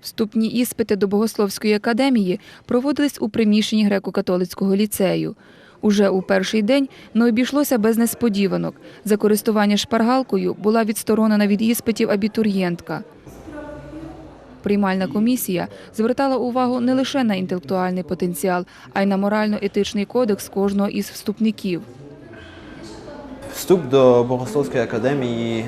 Вступні іспити до Богословської академії проводились у приміщенні греко-католицького ліцею. Уже у перший день не обійшлося без несподіванок. За користування шпаргалкою була відсторонена від іспитів абітурієнтка. Приймальна комісія звертала увагу не лише на інтелектуальний потенціал, а й на морально-етичний кодекс кожного із вступників. Вступ до Богословської академії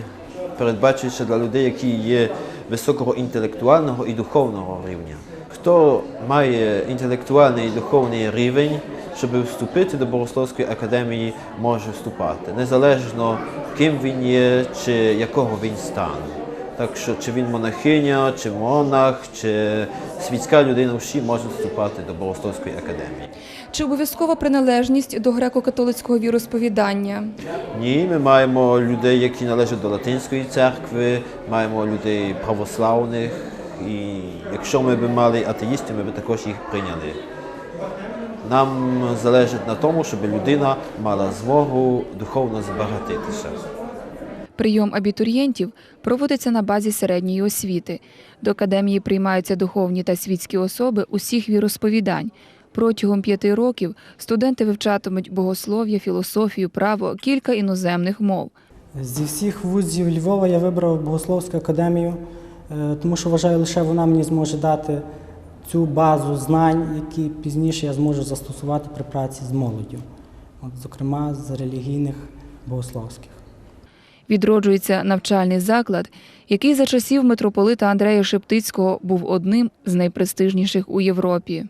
передбачується для людей, які є високого інтелектуального і духовного рівня. Хто має інтелектуальний і духовний рівень, щоб вступити до Богословської академії, може вступати, незалежно ким він є чи якого він стану. Так що чи він монахиня, чи монах, чи світська людина, всі можуть вступати до Богословської академії. Чи обов'язкова приналежність до греко-католицького віросповідання? Ні, ми маємо людей, які належать до Латинської церкви, маємо людей православних. І якщо ми б мали атеїстів, ми б також їх прийняли. Нам залежить на тому, щоб людина мала змогу духовно збагатитися. Прийом абітурієнтів проводиться на базі середньої освіти. До академії приймаються духовні та світські особи усіх віросповідань. Протягом п'яти років студенти вивчатимуть богослов'я, філософію, право, кілька іноземних мов. Зі всіх вузів Львова я вибрав Богословську академію, е, тому що вважаю, лише вона мені зможе дати цю базу знань, які пізніше я зможу застосувати при праці з молоддю, От, зокрема з релігійних богословських. Відроджується навчальний заклад, який за часів митрополита Андрея Шептицького був одним з найпрестижніших у Європі.